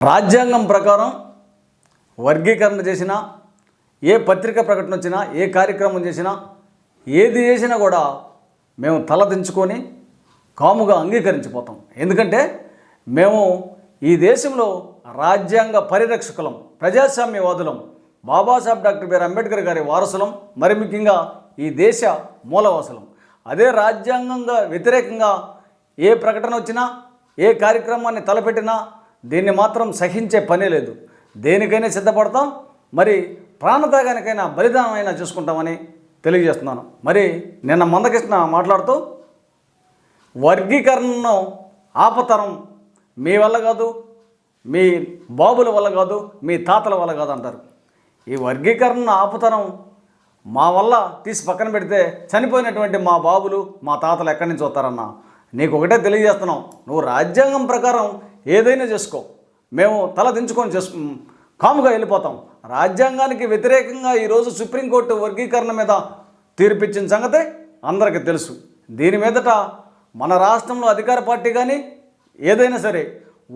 రాజ్యాంగం ప్రకారం వర్గీకరణ చేసినా ఏ పత్రిక ప్రకటన వచ్చినా ఏ కార్యక్రమం చేసినా ఏది చేసినా కూడా మేము తలదించుకొని కాముగా అంగీకరించిపోతాం. ఎందుకంటే మేము ఈ దేశంలో రాజ్యాంగ పరిరక్షకులం ప్రజాస్వామ్యవాదులం Babasaheb doctor B R Ambedkar గారి వారసులం మరి ముఖ్యంగా ఈ దేశ మూలవాసులం. అదే రాజ్యాంగంగా వ్యతిరేకంగా ఏ ప్రకటన వచ్చినా ఏ కార్యక్రమాన్ని తలపెట్టినా దీన్ని మాత్రం సహించే పనే లేదు. దేనికైనా సిద్ధపడతాం మరి ప్రాణత్యాగానికైనా బలిదానమైనా చూసుకుంటామని తెలియజేస్తున్నాను. మరి నిన్న మందకృష్ణ మాట్లాడుతూ వర్గీకరణను ఆపతరం మీ వల్ల కాదు మీ బాబుల వల్ల కాదు మీ తాతల వల్ల కాదు అంటారు. ఈ వర్గీకరణను ఆపుతరం మా వల్ల తీసి పక్కన పెడితే చనిపోయినటువంటి మా బాబులు మా తాతలు ఎక్కడి నుంచి వస్తారన్నా? నీకు ఒకటే తెలియజేస్తున్నాం. నువ్వు రాజ్యాంగం ప్రకారం ఏదైనా చేసుకో. మేము తల దించుకొని చేసు కాముగా వెళ్ళిపోతాం. రాజ్యాంగానికి వ్యతిరేకంగా ఈరోజు సుప్రీంకోర్టు వర్గీకరణ మీద తీర్పిచ్చిన సంగతే అందరికీ తెలుసు. దీని మీదట మన రాష్ట్రంలో అధికార పార్టీ కానీ ఏదైనా సరే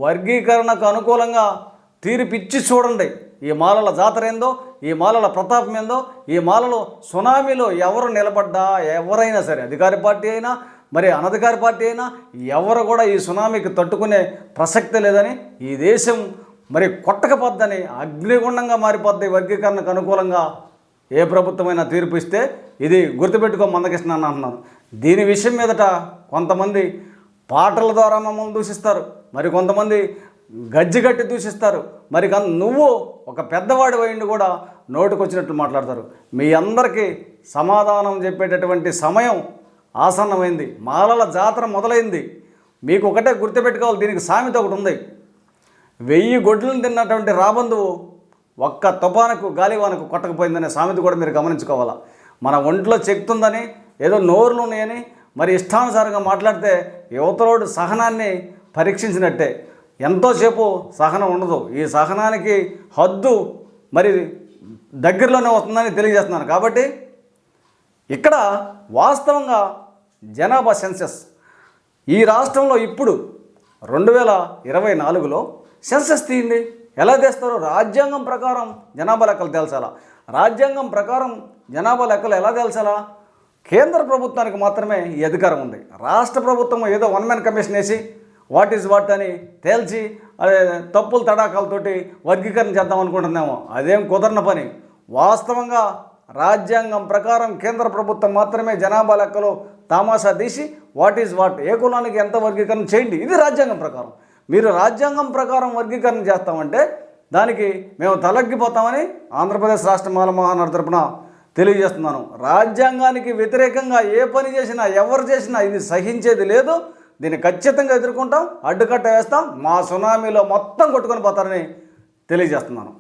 వర్గీకరణకు అనుకూలంగా తీర్పిచ్చి చూడండి. ఈ మాలల జాతర ఏందో ఈ మాలల ప్రతాపం ఏందో ఈ మాలలో సునామీలో ఎవరు నిలబడ్డా ఎవరైనా సరే అధికార పార్టీ అయినా మరి అనధికార పార్టీ అయినా ఎవరు కూడా ఈ సునామీకి తట్టుకునే ప్రసక్తి లేదని ఈ దేశం మరి కొట్టకపోద్దని అగ్నిగుండంగా మారిపోద్ది వర్గీకరణకు అనుకూలంగా ఏ ప్రభుత్వమైనా తీర్పు ఇస్తే ఇది గుర్తుపెట్టుకో మందకృష్ణ అని అంటున్నాను దీని విషయం మీదట కొంతమంది పాటల ద్వారా మమ్మల్ని దూషిస్తారు. మరి కొంతమంది గజ్జిగట్టి దూషిస్తారు. మరి నువ్వు ఒక పెద్దవాడి పోయిండి కూడా నోటుకొచ్చినట్లు మాట్లాడతారు. మీ అందరికీ సమాధానం చెప్పేటటువంటి సమయం ఆసన్నమైంది. మాలల జాతర మొదలైంది. మీకు ఒకటే గుర్తుపెట్టుకోవాలి దీనికి సామెత ఒకటి ఉంది. వెయ్యి గొడ్లను తిన్నటువంటి రాబందువు ఒక్క తుపానకు గాలివానకు కొట్టకపోయిందనే సామెత కూడా మీరు గమనించుకోవాలా? మన ఒంట్లో చెక్తుందని ఏదో నోరులు ఉన్నాయని మరి ఇష్టానుసారంగా మాట్లాడితే యువతలోడు సహనాన్ని పరీక్షించినట్టే. ఎంతోసేపు సహనం ఉండదు. ఈ సహనానికి హద్దు మరి దగ్గరలోనే వస్తుందని తెలియజేస్తున్నాను. కాబట్టి ఇక్కడ వాస్తవంగా జనాభా సెన్సెస్. ఈ రాష్ట్రంలో ఇప్పుడు రెండు వేల ఇరవై నాలుగులో సెన్సెస్ తీయండి. ఎలా తెస్తారు? రాజ్యాంగం ప్రకారం జనాభా లెక్కలు తేల్చాలా? రాజ్యాంగం ప్రకారం జనాభా లెక్కలు ఎలా తేల్చాలా? కేంద్ర ప్రభుత్వానికి మాత్రమే ఈ అధికారం ఉంది. రాష్ట్ర ప్రభుత్వం ఏదో వన్ మ్యాన్ కమిషన్ వేసి వాట్ ఈజ్ వాట్ అని తేల్చి అదే తప్పుల తడాకాలతోటి వర్గీకరణ చేద్దాం అనుకుంటున్నామో అదేం కుదరని పని. వాస్తవంగా రాజ్యాంగం ప్రకారం కేంద్ర ప్రభుత్వం మాత్రమే జనాభా లెక్కలో తామాషా తీసి వాట్ ఈజ్ వాట్ ఏ కులానికి ఎంత వర్గీకరణ చేయండి. ఇది రాజ్యాంగం ప్రకారం. మీరు రాజ్యాంగం ప్రకారం వర్గీకరణ చేస్తామంటే దానికి మేము తలగ్గిపోతామని ఆంధ్రప్రదేశ్ రాష్ట్ర మాల తరపున తెలియజేస్తున్నాను. రాజ్యాంగానికి వ్యతిరేకంగా ఏ పని చేసినా ఎవరు చేసినా ఇది సహించేది లేదు. దీన్ని ఖచ్చితంగా ఎదుర్కొంటాం అడ్డుకట్ట వేస్తాం మా సునామీలో మొత్తం కొట్టుకొని పోతారని తెలియజేస్తున్నాను.